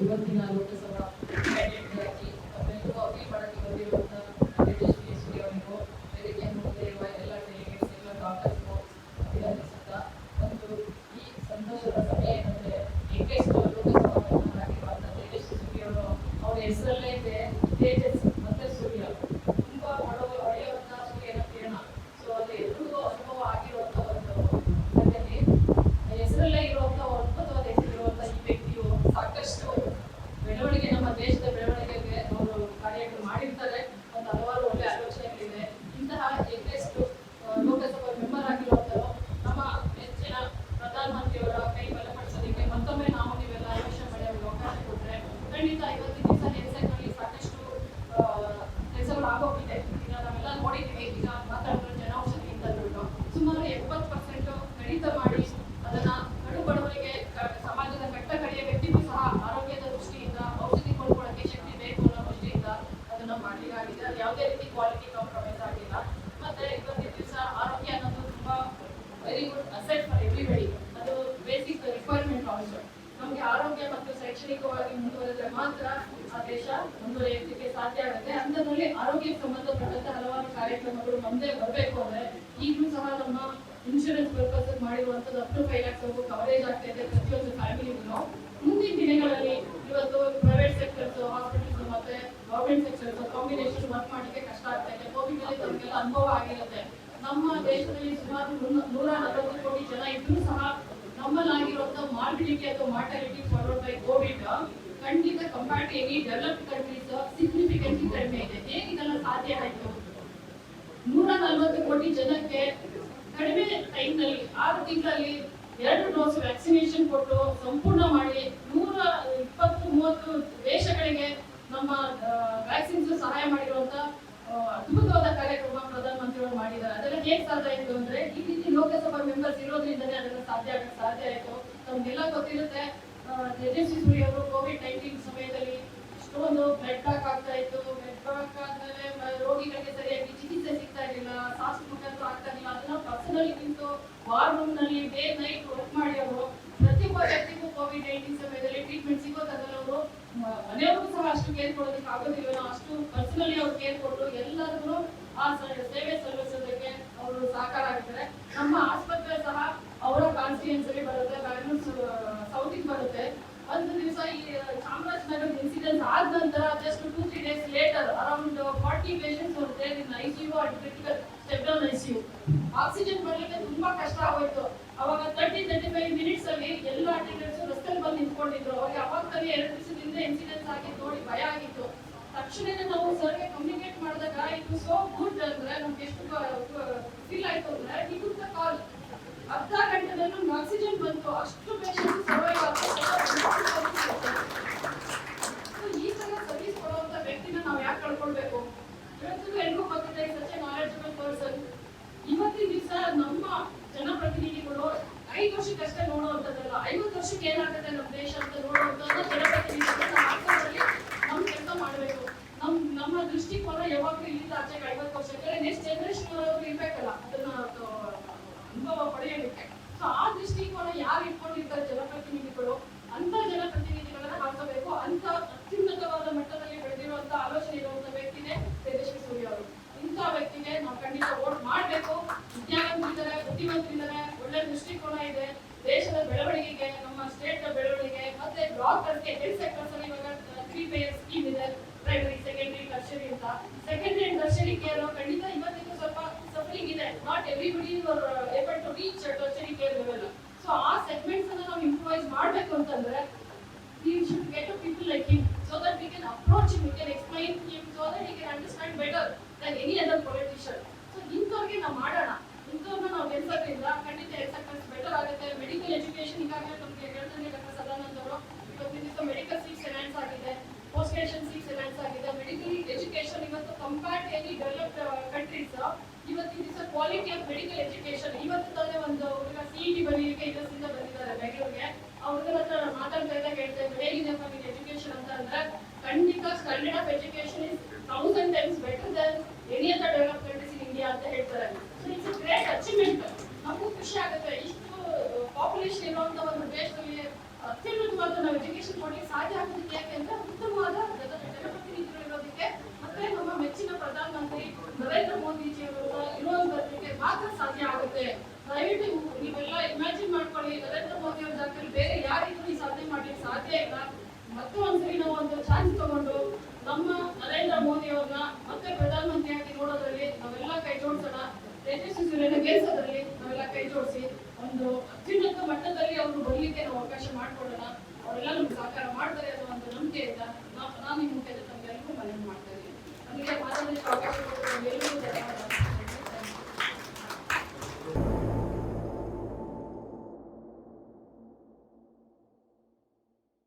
über Dialog des Erwachsenen. ಎಪ್ಪತ್ತು percent ಕಡಿತ ಮಾಡಿ ಅದನ್ನ ಕಡು ಬಡವರಿಗೆ ಸಮಾಜದ ಕಟ್ಟ ಕಡೆಯ ವ್ಯಕ್ತಿಗೂ ಸಹ ಆರೋಗ್ಯದ ದೃಷ್ಟಿಯಿಂದ, ಔಷಧಿ ಕೊಂಡ್ಕೊಳ್ಳೋಕೆ ಶಕ್ತಿ ಬೇಕು ಅನ್ನೋ ದೃಷ್ಟಿಯಿಂದ ಅದನ್ನ ಮಾಡಲಿಕ್ಕಾಗಿದೆ. ಯಾವುದೇ ರೀತಿ ಕ್ವಾಲಿಟಿ ಕಾಂಪ್ರಮೈಸ್ ಆಗಿಲ್ಲ ಮತ್ತೆ ಇವತ್ತಿನ ದಿವಸ ಆರೋಗ್ಯ ಅನ್ನೋದು ತುಂಬಾ very good asset for everybody ಅದು ಬೇಸಿಕ್ ರಿಕ್ವೈರ್ಮೆಂಟ್ ಆಲ್ಸೋ ನಮಗೆ ಆರೋಗ್ಯ ಮತ್ತು ಶೈಕ್ಷಣಿಕವಾಗಿ ಮುಂದುವರೆದ್ರೆ ಮಾತ್ರ ಆ ದೇಶ ಮುಂದುವರಿಯೋದಕ್ಕೆ ಸಾಧ್ಯ ಆಗುತ್ತೆ. ಅಂಥದ್ರಲ್ಲಿ ಆರೋಗ್ಯಕ್ಕೆ ಸಂಬಂಧಪಟ್ಟಂತಹ ಹಲವಾರು ಕಾರ್ಯಕ್ರಮಗಳು ಮುಂದೆ ಬರಬೇಕು ಅಂದ್ರೆ ಈಗಲೂ ಸಹ ನಮ್ಮ ಇನ್ಶೂರೆನ್ಸ್ ಪರ್ಪಸ್ ಮಾಡಿರುವಂತದ್ದು ಅಪ್ ಟು ಫೈವ್ ಲ್ಯಾಕ್ಸ್ ವರೆಗೂ ಕವರೇಜ್ ಆಗ್ತಾ ಇದೆ ಪ್ರತಿಯೊಂದು ಫ್ಯಾಮಿಲಿಗೂ ಮುಂದಿನ ದಿನಗಳಲ್ಲಿ ಇವತ್ತು ಪ್ರೈವೇಟ್ ಸೆಕ್ಟರ್ಸ್ ಹಾಸ್ಪಿಟಲ್ಸ್ ಮತ್ತೆ ಗೌರ್ಮೆಂಟ್ ಸೆಕ್ಟರ್ಸ್ ಕಾಂಬಿನೇಷನ್ ವರ್ಕ್ ಮಾಡಲಿಕ್ಕೆ ಕಷ್ಟ ಆಗ್ತಾ ಇದೆ. ಕೋವಿಡ್ ಅಲ್ಲಿ ತಮಗೆಲ್ಲ ಅನುಭವ ಆಗಿರುತ್ತೆ. ನಮ್ಮ ದೇಶದಲ್ಲಿ ಸುಮಾರು ನೂರ ನಲವತ್ತು ಕೋಟಿ ಜನ ಇದ್ರೂ ಸಹ ನಮ್ಮಲ್ಲಾಗಿರುವಂತ ಮಾರ್ಬಿಲಿಟಿ ಅಥವಾ ಮಾರ್ಟಾಲಿಟಿ ಫಾರ್ವರ್ಡ್ ಬೈ ಕೋವಿಡ್ ಖಂಡಿತ ಎನಿ ಡೆವಲಪ್ಡ್ ಕಂಟ್ರೀಸ್ ಸಿಗ್ನಿಫಿಕೆಂಟ್ಲಿ ಕಡಿಮೆ ಇದೆ. ಹೇಗೆ ಇದೆಲ್ಲ ಸಾಧ್ಯ ಆಯ್ತು? ನೂರ ನಲವತ್ತು ಕೋಟಿ ಜನಕ್ಕೆ ಕಡಿಮೆ ಟೈಮ್ನಲ್ಲಿ ಆರು ತಿಂಗಳಲ್ಲಿ ಎರಡು ಡೋಸ್ ವ್ಯಾಕ್ಸಿನೇಷನ್ ಕೊಟ್ಟು ಸಂಪೂರ್ಣ ಮಾಡಿ ನೂರ ಇಪ್ಪತ್ತು ಮೂವತ್ತು ದೇಶಗಳಿಗೆ ನಮ್ಮ ವ್ಯಾಕ್ಸಿನ್ಸ್ ಸಹಾಯ ಮಾಡಿರುವಂತ ಆ, ಅದ್ಭುತವಾದ ಕಾರ್ಯಕ್ರಮ ಪ್ರಧಾನಮಂತ್ರಿಗಳು ಮಾಡಿದ್ದಾರೆ ಅದೆಲ್ಲ ಹೇಗೆ ಸಾಧ್ಯ ಆಯ್ತು ಅಂದ್ರೆ ಈ ಲೋಕಸಭಾ ಮೆಂಬರ್ಸ್ ಇರೋದ್ರಿಂದನೇ ಅದನ್ನು ಸಾಧ್ಯ ಆಗಕ್ಕೆ ಸಾಧ್ಯ ಆಯಿತು. ನಮ್ಗೆಲ್ಲ ಗೊತ್ತಿರುತ್ತೆ ತೇಜಸ್ವಿ ಸೂರ್ಯ ಅವರು ಕೋವಿಡ್ ನೈನ್ಟೀನ್ ಸಮಯದಲ್ಲಿ ಎಷ್ಟೊಂದು ಬ್ಲಡ್ ಪ್ಯಾಕ್ ಆಗ್ತಾ ಇತ್ತು. ಬ್ಲಡ್ ಪ್ಯಾಕ್ ಆದ್ಮೇಲೆ ರೋಗಿಗಳಿಗೆ ಸರಿಯಾಗಿ ಚಿಕಿತ್ಸೆ ಸಿಗ್ತಾ ಇರಲಿಲ್ಲ ಸಾಸ್ ಆಗ್ತಾ ಇರಲಿಲ್ಲ. ಅದನ್ನ ಪರ್ಸನಲಿ ನಿಂತು ವಾರ್ ರೂಮ್ನಲ್ಲಿ ಡೇ ನೈಟ್ ವರ್ಕ್ ಮಾಡಿ ಅವರು. ಪ್ರತಿಯೊಬ್ಬ ವ್ಯಕ್ತಿಗೂ ಕೋವಿಡ್ ನೈನ್ಟೀನ್ ಸಮಯದಲ್ಲಿ ಟ್ರೀಟ್ಮೆಂಟ್ ಸಿಗೋದಾಗಲ್ಲ ಅವರು ಮನೆಯವರು ಸಹ ಅಷ್ಟು ಕೇರ್ ಕೊಡೋದಕ್ಕೆ ಆಗೋದಿಲ್ಲ ಅಷ್ಟು ಪರ್ಸನಲಿ ಅವ್ರು ಕೇರ್ ಕೊಟ್ಟು ಎಲ್ಲರಿಗೂ ಆ ಸ- ಸೇವೆ ಸಲ್ಲಿಸೋದಕ್ಕೆ ಅವರು ಸಹಕಾರ ಆಗಿದ್ದಾರೆ ನಮ್ಮ ಆಸ್ಪತ್ರೆ ಸಹ ಅವರ ಕಾನ್ಸ್ಟಿಟ್ಯೂನ್ಸ್ ಅಲ್ಲಿ ಬರುತ್ತೆ, ಬ್ಯಾಂಗ್ಳೂರ್ ಸೌತಿಗೆ ಬರುತ್ತೆ. ಒಂದು ದಿವಸ ಈ ಚಾಮರಾಜನಗರ ಇನ್ಸಿಡೆಂಟ್ ಆದ ನಂತರ just two three days later around forty patients ಬರುತ್ತೆ in ICU and critical step down ICU oxygen ಬರಲಿಕ್ಕೆ ತುಂಬಾ ಕಷ್ಟ ಆಗೋಯ್ತು. ಅವಾಗ ತರ್ಟಿ ತರ್ಟಿ ಫೈವ್ ಮಿನಿಟ್ಸ್ ಅಲ್ಲಿ ಎಲ್ಲ ಅಟೆಂಡೆಂಟ್ಸ್ ರಸ್ತೆಯಲ್ಲಿ ಬಂದು ನಿಂತ್ಕೊಂಡಿದ್ರು. ಅವ್ರಿಗೆ ಅವಾಗ ತಾನೇ ಎರಡು ದಿವಸದಿಂದ ಇನ್ಸಿಡೆನ್ಸ್ ಆಗಿ ನೋಡಿ, ಭಯ ಆಗಿತ್ತು. ತಕ್ಷಣ ನಾವು ಸರ್ಗೆ ಕಮ್ಯುನಿಕೇಟ್ ಮಾಡಿದಾಗ ಇದು ಸೋ ಗುಡ್ ಅಂದ್ರೆ ನಮ್ಗೆ ಎಷ್ಟು ಫೀಲ್ ಆಯ್ತು ಅಂದ್ರೆ ಗುಡ್ ಕಾಲ್ ಅರ್ಧ ಗಂಟೆದಲ್ಲೂ ಆಕ್ಸಿಜನ್ ಬಂತು. ಅಷ್ಟು ಪೇಷಂಟ್ ಸರ್ವೈವ್ ಈ ತರ ಸರ್ವಿಸ್ ಕೊಡುವಂತ ವ್ಯಕ್ತಿನ ನಾವು ಯಾಕೆ ಕಳ್ಕೊಳ್ಬೇಕು? ಇವತ್ತಿಗೂ ಎಲ್ರಿಗೂ ಗೊತ್ತಿದೆ ಸಚ್ ಎ ನಾಲೆಜಬಲ್ ಪರ್ಸನ್ ಇವತ್ತಿನ ದಿವಸ ನಮ್ಮ ಜನಪ್ರತಿನಿಧಿಗಳು ಐದು ವರ್ಷಕ್ಕಷ್ಟೇ ನೋಡುವಂಥದ್ದಲ್ಲ. ಐವತ್ತು ವರ್ಷಕ್ಕೆ ಏನಾಗುತ್ತೆ ನಮ್ಮ ದೇಶ ಅಂತ ನೋಡುವಂಥದ್ದು ಜನಪ್ರತಿನಿಧಿಗಳು ನಮ್ಮ ಆಸಕ್ತಿಯಲ್ಲಿ ನಮ್ಮ ಕೆಲಸ ಮಾಡಬೇಕು ನಮ್ ನಮ್ಮ ದೃಷ್ಟಿಕೋನ ಯಾವಾಗಲೂ ಇಲ್ಲಿಂದ ಆಚೆಗೆ ಐವತ್ತು ವರ್ಷಕ್ಕೆ ನೆಕ್ಸ್ಟ್ ಜನರೇಷನ್ ಇರ್ಬೇಕಲ್ಲ ಅದನ್ನ ಅದು ಅನುಭವ ಪಡೆಯಲಿಕ್ಕೆ ಸೊ ಆ ದೃಷ್ಟಿಕೋನ ಯಾರು ಇಟ್ಕೊಂಡಿರ್ತಾರೆ ಜನಪ್ರತಿನಿಧಿಗಳು ಅಂತ ಜನಪ್ರತಿನಿಧಿಗಳನ್ನ ಹಾಕಬೇಕು ಅಂತ ಅತ್ಯುನ್ನತವಾದ ಮಟ್ಟದಲ್ಲಿ ಬೆಳೆದಿರುವಂತ ಆಲೋಚನೆ ಇರುವಂತ ವ್ಯಕ್ತಿನೇ ತೇಜಸ್ವಿ ಸೂರ್ಯ ಅವರು ಇಂಥ ವ್ಯಕ್ತಿಗೆ ನಾವು ಖಂಡಿತ ವೋಟ್ ಮಾಡಬೇಕು ವಿಜ್ಞಾನಿದ್ದಾರೆ ಬುದ್ಧಿವಂತರಿದ್ದಾರೆ ಒಳ್ಳೆ ದೃಷ್ಟಿಕೋನ ಇದೆ ದೇಶದ ಬೆಳವಣಿಗೆಗೆ ನಮ್ಮ ಸ್ಟೇಟ್ ಬೆಳವಣಿಗೆ ಮತ್ತೆ ಬ್ಲಾಕ್ ಹೆಲ್ತ್ ಸೆಕ್ಟರ್ಸ್ ಅಲ್ಲಿ ಇವಾಗ ತ್ರೀ ಪೇಯರ್ ಸ್ಕೀಮ್ ಇದೆ ಪ್ರೈಮರಿ ಸೆಕೆಂಡರಿ ಟರ್ಷರಿ ಅಂತ ಸೆಕೆಂಡರಿ ಅಂಡ್ ಟರ್ಷರಿ ಕೇರ್ ಖಂಡಿತ ಇವತ್ತಿಗೂ ಸ್ವಲ್ಪ suffering everybody able to reach tertiary care level so ಆ ಸೆಗ್ಮೆಂಟ್ಸ್ ಅನ್ನ ನಾವು ಇಂಪ್ರೂವೈಸ್ ಮಾಡಬೇಕು ಅಂತಂದ್ರೆ, we should get to people like him, so that we can approach we can explain him, so that he can understand better than any other politician. So, ಇಂಥವ್ರಿಗೆ ನಾವು ಮಾಡೋಣ. ಇಂಥವ್ರನ್ನ ನಾವು ಗೆಲ್ಸೋದ್ರಿಂದ ಖಂಡಿತ ಸಕ್ಸಸ್ ಬೆಟರ್ ಆಗುತ್ತೆ. ಮೆಡಿಕಲ್ ಎಜುಕೇಶನ್ ಈಗಾಗಲೇ ನಮಗೆ ಹೇಳ್ತಾನೆ ಡಾಕ್ಟರ್ ಸದಾನಂದ್ ಅವರು ಮೆಡಿಕಲ್ ಸೀಟ್ಸ್ ಎನ್ಹಾನ್ಸ್ ಆಗಿದೆ ಪೋಸ್ಟ್ ಗ್ರಾಜುಯೇಷನ್ ಸೀಟ್ಸ್ ಆಗಿದೆ. ಮೆಡಿಕಲ್ ಎಜುಕೇಶನ್ ಇವತ್ತು compare to any developed countries quality of medical education ಇವತ್ತು ತಾನೇ ಒಂದು ಹುಡುಗ ಸಿಇಟಿ ಬರೀಲಿಕ್ಕೆ ಇದರಿಂದ ಬಂದಿದ್ದಾರೆ ಬೆಂಗಳೂರಿಗೆ. ಆ ಹುಡುಗರ ಹತ್ರ ನಾನು ಮಾತಾಡ್ತಾ ಇದ್ದಾಗ ಹೇಳ್ತಾ ಇದ್ದೆ, ಹೇಗಿದೆ ನಿನ್ ಎಜುಕೇಶನ್ ಅಂತ ಅಂದ್ರೆ ಖಂಡಿತ standard of education is thousand times better than any other develop countries in India ಅಂತ ಹೇಳ್ತಾರೆ. ಸೊ ಇಟ್ಸ್ ಗ್ರೇಟ್ ಅಚೀವ್ಮೆಂಟ್ ನಮಗೂ ಖುಷಿ ಆಗುತ್ತೆ. ಇಷ್ಟು ಪಾಪ್ಯುಲೇಷನ್ ಇರುವಂತ ಒಂದು ದೇಶದಲ್ಲಿ ಅತ್ಯುನ್ನತವಾದ ನಾವು ಎಜುಕೇಶನ್ ಕೊಡಲಿಕ್ಕೆ ಸಾಧ್ಯ ಆಗೋದಕ್ಕೆ ನರೇಂದ್ರ ಮೋದಿಜಿಯವರ ಇರುವಂತದ್ದಕ್ಕೆ ಮಾತ್ರ ಸಾಧ್ಯ ಆಗುತ್ತೆ ದಯವಿಟ್ಟು ನೀವೆಲ್ಲ ಇಮ್ಯಾಜಿನ್ ಮಾಡ್ಕೊಳ್ಳಿ ನರೇಂದ್ರ ಮೋದಿ ಅವ್ರ ಜಾಗದಲ್ಲಿ ಬೇರೆ ಯಾರಿಗೂ ಈ ಸಾಧನೆ ಮಾಡ್ಲಿಕ್ಕೆ ಸಾಧ್ಯ ಇಲ್ಲ ಮತ್ತೆ ಒಂದ್ಸರಿ ನಾವು ಒಂದು ಚಾನ್ಸ್ ತಗೊಂಡು ನಮ್ಮ ನರೇಂದ್ರ ಮೋದಿ ಅವ್ರನ್ನ ಮತ್ತೆ ಪ್ರಧಾನಮಂತ್ರಿಯಾಗಿ ನೋಡೋದ್ರಲ್ಲಿ ನಾವೆಲ್ಲ ಕೈ ಗೆಲ್ಸೋದ್ರಲ್ಲಿ ನಾವೆಲ್ಲ ಕೈ ಜೋಡಿಸಿ ಒಂದು ಅತ್ಯುನ್ನತ ಮಟ್ಟದಲ್ಲಿ ಅವರು ಬರಲಿಕ್ಕೆ ನಾವು ಅವಕಾಶ ಮಾಡಿಕೊಡೋಣ ಅವರೆಲ್ಲ ನಮ್ಗೆ ಸಹಕಾರ ಮಾಡ್ತಾರೆ ಅನ್ನೋ ಒಂದು ನಂಬಿಕೆಯಿಂದ ನಾನು ಈ ಮುಖ್ಯದ ತಮ್ಗೆಲ್ಲರಿಗೂ ಮನವಿ ಮಾಡ್ತಾ ಇದ್ದೀನಿ.